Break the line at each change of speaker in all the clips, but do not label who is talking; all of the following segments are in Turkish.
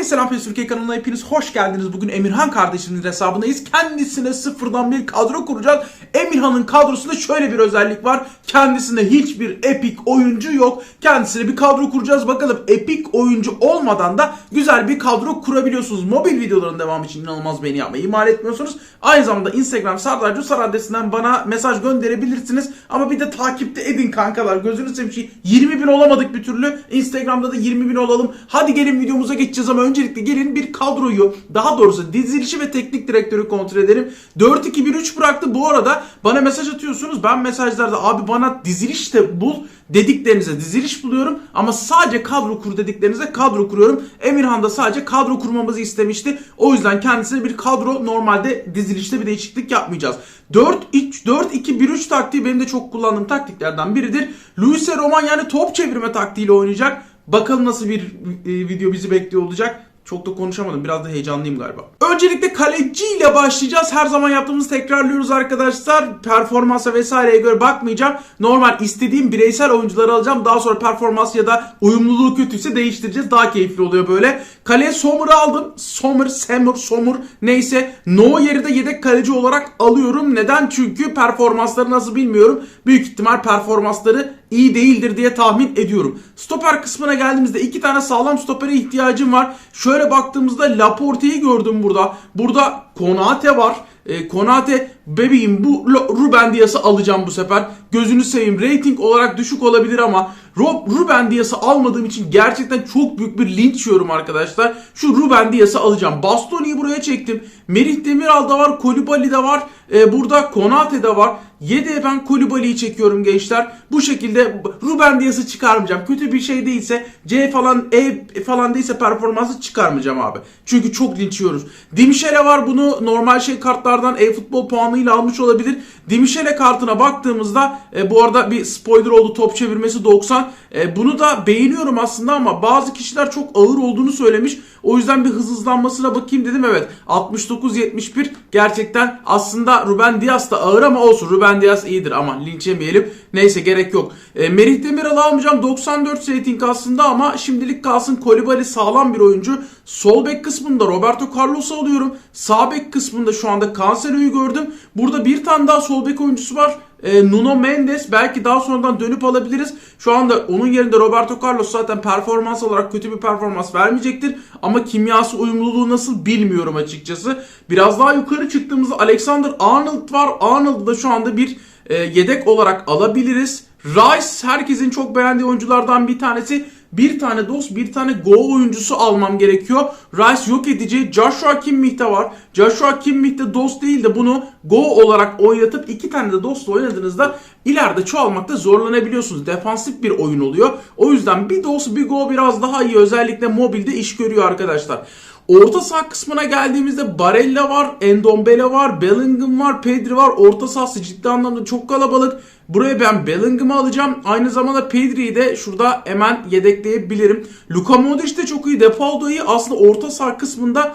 Herkese selam Pes Türkiye kanalına hepiniz hoş geldiniz. Bugün Emirhan kardeşimin hesabındayız. Kendisine sıfırdan bir kadro kuracağız. Emirhan'ın kadrosunda şöyle bir özellik var. Kendisinde hiçbir epik oyuncu yok. Kendisine bir kadro kuracağız. Bakalım epik oyuncu olmadan da güzel bir kadro kurabiliyorsunuz. Mobil videoların devamı için inanılmaz beğeni yapmayı ihmal etmiyorsunuz. Aynı zamanda Instagram Sardar Cusar adresinden bana mesaj gönderebilirsiniz. Ama bir de takipte edin kankalar. Gözünü seveyim şey 20 bin olamadık bir türlü. Instagram'da da 20 bin olalım. Hadi gelin videomuza geçeceğiz ama öncelikle gelin bir kadroyu daha doğrusu dizilişi ve teknik direktörü kontrol edelim. 4-2-1-3 bıraktı. Bu arada bana mesaj atıyorsunuz. Ben mesajlarda abi bana diziliş de bul dediklerinize diziliş buluyorum ama sadece kadro kur dediklerinize kadro kuruyorum. Emirhan da sadece kadro kurmamızı istemişti. O yüzden kendisine bir kadro normalde dizilişte bir değişiklik yapmayacağız. 4-2-1-3 taktiği benim de çok kullandığım taktiklerden biridir. Luis'e Roman yani top çevirme taktiğiyle oynayacak. Bakalım nasıl bir e, video bizi bekliyor olacak. Çok da konuşamadım. Biraz da heyecanlıyım galiba. Öncelikle kaleci ile başlayacağız. Her zaman yaptığımız tekrarlıyoruz arkadaşlar. Performansa vesaireye göre bakmayacağım. Normal istediğim bireysel oyuncuları alacağım. Daha sonra performans ya da uyumluluğu kötüyse değiştireceğiz. Daha keyifli oluyor böyle. Kaleye Sommer'ı aldım. Sommer, Semur, Somur neyse. No yeri de yedek kaleci olarak alıyorum. Neden? Çünkü performansları nasıl bilmiyorum. Büyük ihtimal performansları iyi değildir diye tahmin ediyorum. Stoper kısmına geldiğimizde iki tane sağlam stopere ihtiyacım var. Şöyle baktığımızda Laporte'yi gördüm burada. Burada Konate var. E, Konate bebeğim bu Ruben Dias'ı alacağım bu sefer. Gözünü seveyim. Rating olarak düşük olabilir ama Rob Ruben Dias'ı almadığım için gerçekten çok büyük bir linç yiyorum arkadaşlar. Şu Ruben Dias'ı alacağım. Bastoni'yi buraya çektim. Merih Demiral da var. Kolibali de var. E, burada Konate de var. Yedeğe ben Kolibali'yi çekiyorum gençler. Bu şekilde Ruben Dias'ı çıkarmayacağım. Kötü bir şey değilse C falan E falan değilse performansı çıkarmayacağım abi. Çünkü çok linç yiyoruz. Dimişele var bunu normal şey kartlardan e-futbol puanıyla almış olabilir. Dimişele kartına baktığımızda e, bu arada bir spoiler oldu top çevirmesi 90. E, bunu da beğeniyorum aslında ama bazı kişiler çok ağır olduğunu söylemiş. O yüzden bir hız hızlanmasına bakayım dedim evet. 69-71 gerçekten aslında Ruben Dias da ağır ama olsun. Ruben Dias iyidir ama linç yemeyelim. Neyse gerek yok. E, Merih Demiral'ı almayacağım. 94 rating aslında ama şimdilik kalsın. Kolibali sağlam bir oyuncu. Sol bek kısmında Roberto Carlos'u alıyorum. Sağ bek kısmında şu anda Cancelo'yu gördüm. Burada bir tane daha sol bek oyuncusu var. E, Nuno Mendes belki daha sonradan dönüp alabiliriz. Şu anda onun yerinde Roberto Carlos zaten performans olarak kötü bir performans vermeyecektir. Ama kimyası uyumluluğu nasıl bilmiyorum açıkçası. Biraz daha yukarı çıktığımızda Alexander Arnold var. Arnold'u da şu anda bir e, yedek olarak alabiliriz. Rice herkesin çok beğendiği oyunculardan bir tanesi. Bir tane dost, bir tane go oyuncusu almam gerekiyor. Rice yok edici. Joshua Kimmich de var. Joshua Kimmich de dost değil de bunu go olarak oynatıp iki tane de dostla oynadığınızda ileride çoğalmakta zorlanabiliyorsunuz. Defansif bir oyun oluyor. O yüzden bir dost bir go biraz daha iyi. Özellikle mobilde iş görüyor arkadaşlar. Orta saha kısmına geldiğimizde Barella var, Endombele var, Bellingham var, Pedri var. Orta sahası ciddi anlamda çok kalabalık. Buraya ben Bellingham'ı alacağım. Aynı zamanda Pedri'yi de şurada hemen yedekleyebilirim. Luka Modric de çok iyi, Defaldo iyi. Aslında orta saha kısmında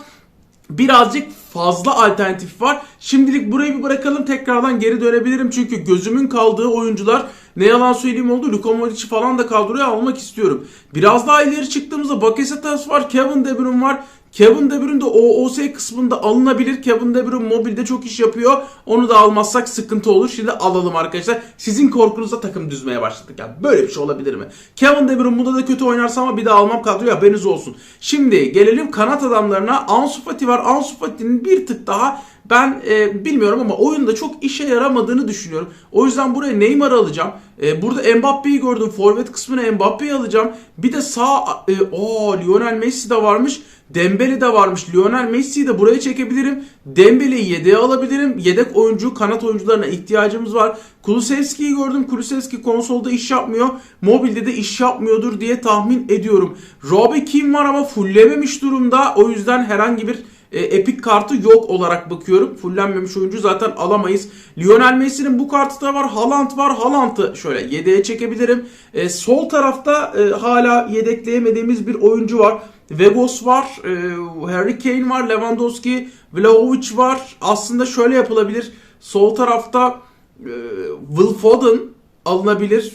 birazcık fazla alternatif var. Şimdilik burayı bir bırakalım tekrardan geri dönebilirim. Çünkü gözümün kaldığı oyuncular ne yalan söyleyeyim oldu. Luka Modric'i falan da kadroya almak istiyorum. Biraz daha ileri çıktığımızda Bakasetas var, Kevin De Bruyne var. Kevin De Bruyne de OOS kısmında alınabilir. Kevin De Bruyne mobilde çok iş yapıyor. Onu da almazsak sıkıntı olur. Şimdi alalım arkadaşlar. Sizin korkunuzla takım düzmeye başladık. Yani böyle bir şey olabilir mi? Kevin De Bruyne bunda da kötü oynarsa ama bir daha almam kadroya haberiniz olsun. Şimdi gelelim kanat adamlarına. Ansu Fati var. Ansu Fati'nin bir tık daha ben e, bilmiyorum ama oyunda çok işe yaramadığını düşünüyorum. O yüzden buraya Neymar'ı alacağım. E, burada Mbappe'yi gördüm. Forvet kısmına Mbappe'yi alacağım. Bir de sağ e, o Lionel Messi de varmış. Dembele de varmış. Lionel Messi'yi de buraya çekebilirim. Dembele'yi yedeğe alabilirim. Yedek oyuncu, kanat oyuncularına ihtiyacımız var. Kulusevski'yi gördüm. Kulusevski konsolda iş yapmıyor. Mobilde de iş yapmıyordur diye tahmin ediyorum. Robbie Kim var ama fulllememiş durumda. O yüzden herhangi bir e, epik kartı yok olarak bakıyorum. Fullenmemiş oyuncu zaten alamayız. Lionel Messi'nin bu kartı da var. Haaland var. Haaland'ı şöyle yedeğe çekebilirim. E, sol tarafta e, hala yedekleyemediğimiz bir oyuncu var. Vegos var, e, Harry Kane var, Lewandowski, Vlahovic var. Aslında şöyle yapılabilir. Sol tarafta e, Will Foden alınabilir.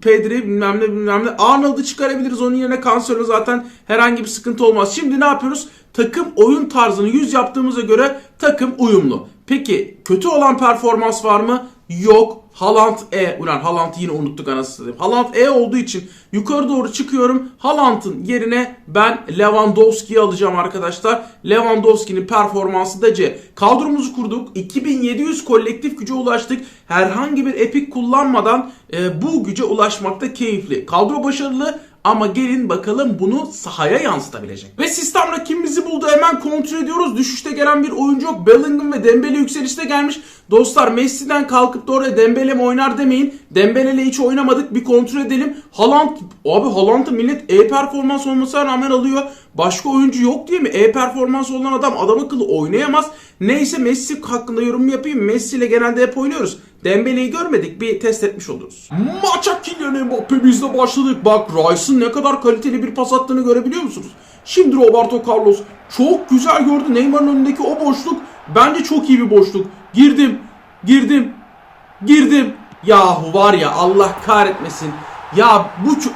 Pedri bilmem ne bilmem ne. Arnold'u çıkarabiliriz. Onun yerine Cancelo zaten herhangi bir sıkıntı olmaz. Şimdi ne yapıyoruz? Takım oyun tarzını 100 yaptığımıza göre takım uyumlu. Peki kötü olan performans var mı? Yok. Haaland E. Ulan Haaland'ı yine unuttuk anasını satayım. Haaland E olduğu için yukarı doğru çıkıyorum. Haaland'ın yerine ben Lewandowski'yi alacağım arkadaşlar. Lewandowski'nin performansı da C. Kadromuzu kurduk. 2700 kolektif güce ulaştık. Herhangi bir epik kullanmadan e, bu güce ulaşmakta keyifli. Kadro başarılı ama gelin bakalım bunu sahaya yansıtabilecek. Ve sistem rakibimizi buldu. Hemen kontrol ediyoruz. Düşüşte gelen bir oyuncu yok. Bellingham ve Dembele yükselişte gelmiş. Dostlar Messi'den kalkıp da oraya Dembele mi oynar demeyin. Dembele ile hiç oynamadık. Bir kontrol edelim. Haaland, abi Haaland'ı millet E performans olmasına rağmen alıyor. Başka oyuncu yok diye mi? E performans olan adam adam akıllı oynayamaz. Neyse Messi hakkında yorum yapayım. Messi ile genelde hep oynuyoruz. Dembele'yi görmedik. Bir test etmiş oluruz. Maça Kylian Mbappe bizle başladık. Bak Rice'ın ne kadar kaliteli bir pas attığını görebiliyor musunuz? Şimdi Roberto Carlos çok güzel gördü. Neymar'ın önündeki o boşluk bence çok iyi bir boşluk. Girdim. Girdim. Girdim. Yahu var ya Allah kahretmesin. Ya bu çok,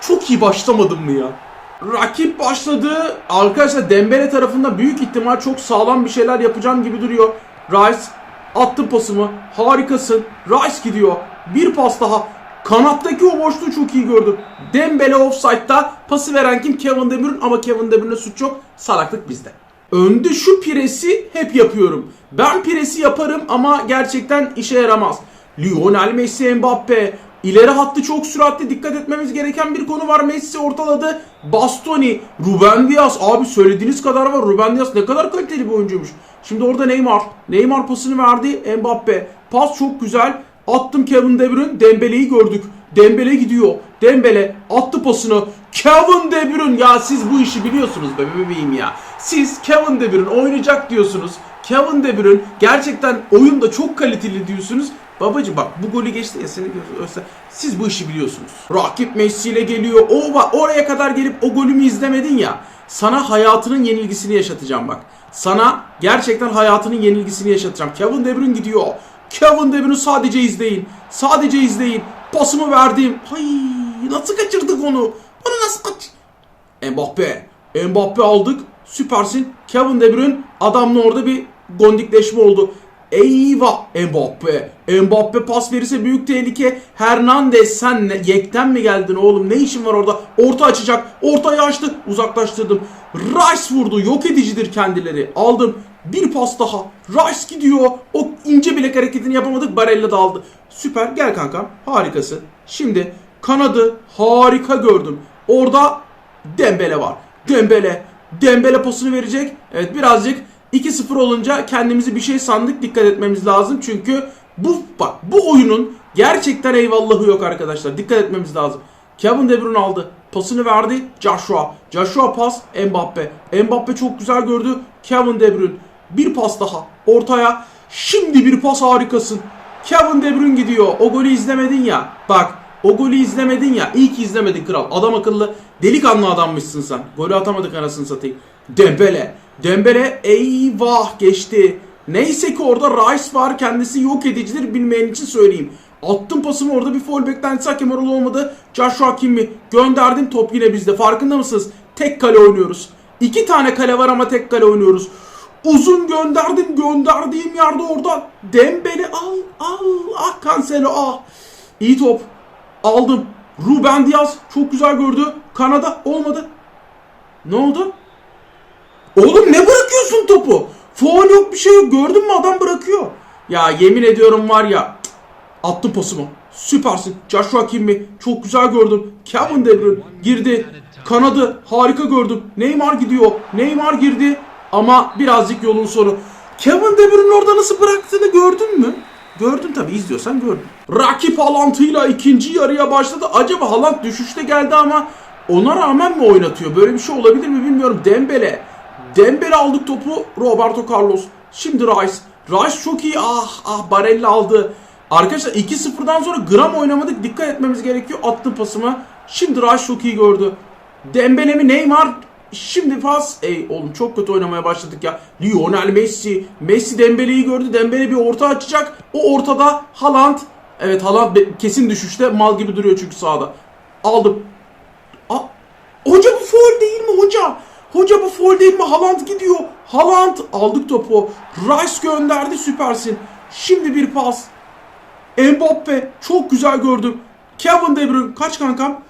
çok iyi başlamadım mı ya? Rakip başladı. Arkadaşlar Dembele tarafında büyük ihtimal çok sağlam bir şeyler yapacağım gibi duruyor. Rice attı pasımı. Harikasın. Rice gidiyor. Bir pas daha. Kanattaki o boşluğu çok iyi gördüm. Dembele offside'da pası veren kim? Kevin De Bruyne ama Kevin De Bruyne'e suç yok. Salaklık bizde. Önde şu piresi hep yapıyorum. Ben piresi yaparım ama gerçekten işe yaramaz. Lionel Messi, Mbappe, İleri hattı çok süratli dikkat etmemiz gereken bir konu var. Messi ortaladı. Bastoni, Ruben Dias. Abi söylediğiniz kadar var. Ruben Dias ne kadar kaliteli bir oyuncuymuş. Şimdi orada Neymar. Neymar pasını verdi. Mbappe. Pas çok güzel. Attım Kevin De Bruyne. Dembele'yi gördük. Dembele gidiyor. Dembele attı pasını. Kevin De Bruyne. Ya siz bu işi biliyorsunuz be bebeğim ya. Siz Kevin De Bruyne oynayacak diyorsunuz. Kevin De Bruyne gerçekten oyunda çok kaliteli diyorsunuz. Babacım bak bu golü geçti ya seni görse siz bu işi biliyorsunuz. Rakip Messi ile geliyor. O oraya kadar gelip o golümü izlemedin ya. Sana hayatının yenilgisini yaşatacağım bak. Sana gerçekten hayatının yenilgisini yaşatacağım. Kevin De Bruyne gidiyor. Kevin De Bruyne'u sadece izleyin. Sadece izleyin. Pasımı verdim. Hay nasıl kaçırdık onu? Onu nasıl kaç? Mbappe. Mbappe aldık. Süpersin. Kevin De Bruyne adamla orada bir gondikleşme oldu. Eyvah Mbappe. Mbappe pas verirse büyük tehlike. Hernandez sen ne, yekten mi geldin oğlum? Ne işin var orada? Orta açacak. Ortayı açtı. Uzaklaştırdım. Rice vurdu. Yok edicidir kendileri. Aldım. Bir pas daha. Rice gidiyor. O ince bilek hareketini yapamadık. Barella da aldı. Süper. Gel kankam. Harikasın. Şimdi kanadı harika gördüm. Orada Dembele var. Dembele. Dembele pasını verecek. Evet birazcık 2-0 olunca kendimizi bir şey sandık. Dikkat etmemiz lazım. Çünkü bu bak bu oyunun gerçekten eyvallahı yok arkadaşlar. Dikkat etmemiz lazım. Kevin De Bruyne aldı. Pasını verdi Joshua. Joshua pas Mbappe. Mbappe çok güzel gördü. Kevin De Bruyne. Bir pas daha ortaya. Şimdi bir pas harikasın. Kevin De Bruyne gidiyor. O golü izlemedin ya. Bak o golü izlemedin ya. İyi ki izlemedin kral. Adam akıllı delikanlı adammışsın sen. Golü atamadık anasını satayım. Dembele. Dembele eyvah geçti. Neyse ki orada Rice var. Kendisi yok edicidir bilmeyen için söyleyeyim. Attım pasımı orada bir foul beklentisi hakem oralı olmadı. Joshua Kimmi gönderdim top yine bizde. Farkında mısınız? Tek kale oynuyoruz. İki tane kale var ama tek kale oynuyoruz. Uzun gönderdim gönderdiğim yerde orada Dembele al al ah Cancelo ah. İyi top aldım. Ruben Diaz çok güzel gördü. Kanada olmadı. Ne oldu? Oğlum ne bırakıyorsun topu? Foul yok bir şey yok. Gördün mü adam bırakıyor. Ya yemin ediyorum var ya. cık, Attım pasımı. Süpersin. Joshua Kimmi. Çok güzel gördüm. Kevin De Bruyne girdi. Kanadı harika gördüm. Neymar gidiyor. Neymar girdi. Ama birazcık yolun sonu. Kevin De Bruyne orada nasıl bıraktığını gördün mü? Gördün tabi izliyorsan gördün. Rakip Haaland'ıyla ikinci yarıya başladı. Acaba Haaland düşüşte geldi ama ona rağmen mi oynatıyor? Böyle bir şey olabilir mi bilmiyorum. Dembele. Dembele aldık topu. Roberto Carlos. Şimdi Rice. Rice çok iyi. Ah ah Barella aldı. Arkadaşlar 2-0'dan sonra gram oynamadık. Dikkat etmemiz gerekiyor. Attı pasımı. Şimdi Rice çok iyi gördü. Dembele mi Neymar? Şimdi pas. Ey oğlum çok kötü oynamaya başladık ya. Lionel Messi. Messi Dembele'yi gördü. Dembele bir orta açacak. O ortada Haaland. Evet Haaland kesin düşüşte mal gibi duruyor çünkü sahada. Aldım. A hoca bu foul değil mi hoca? Hoca bu foul değil mi? Haaland gidiyor. Haaland aldık topu. Rice gönderdi süpersin. Şimdi bir pas. Mbappe çok güzel gördüm. Kevin De Bruyne kaç kankam?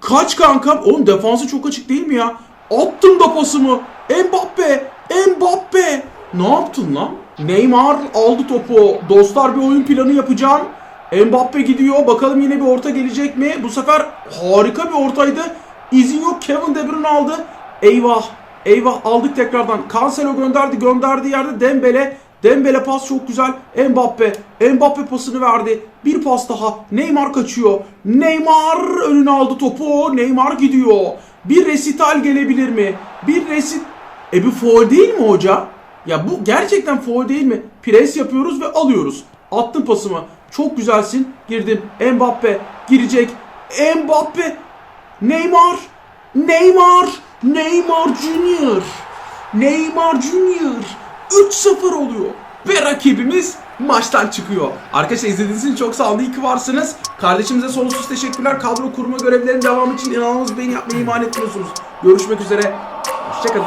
Kaç kankam? Oğlum defansı çok açık değil mi ya? Attım da pasımı. Mbappe, Mbappe. Ne yaptın lan? Neymar aldı topu. Dostlar bir oyun planı yapacağım. Mbappe gidiyor. Bakalım yine bir orta gelecek mi? Bu sefer harika bir ortaydı. İzin yok. Kevin De Bruyne aldı. Eyvah. Eyvah aldık tekrardan. Cancelo gönderdi. Gönderdiği yerde Dembele. Dembele pas çok güzel. Mbappe. Mbappe pasını verdi. Bir pas daha. Neymar kaçıyor. Neymar önüne aldı topu. Neymar gidiyor. Bir resital gelebilir mi? Bir resit... E bu foul değil mi hoca? Ya bu gerçekten foul değil mi? Pres yapıyoruz ve alıyoruz. Attım pasımı. Çok güzelsin. Girdim. Mbappe girecek. Mbappe. Neymar. Neymar. Neymar Junior. Neymar Junior. 3-0 oluyor. Ve rakibimiz maçtan çıkıyor. Arkadaşlar izlediğiniz için çok sağ olun. İyi ki varsınız. Kardeşimize sonsuz teşekkürler. Kadro kurma görevlerinin devamı için inanılmaz beğeni yapmayı iman etmiyorsunuz. Görüşmek üzere. Hoşçakalın.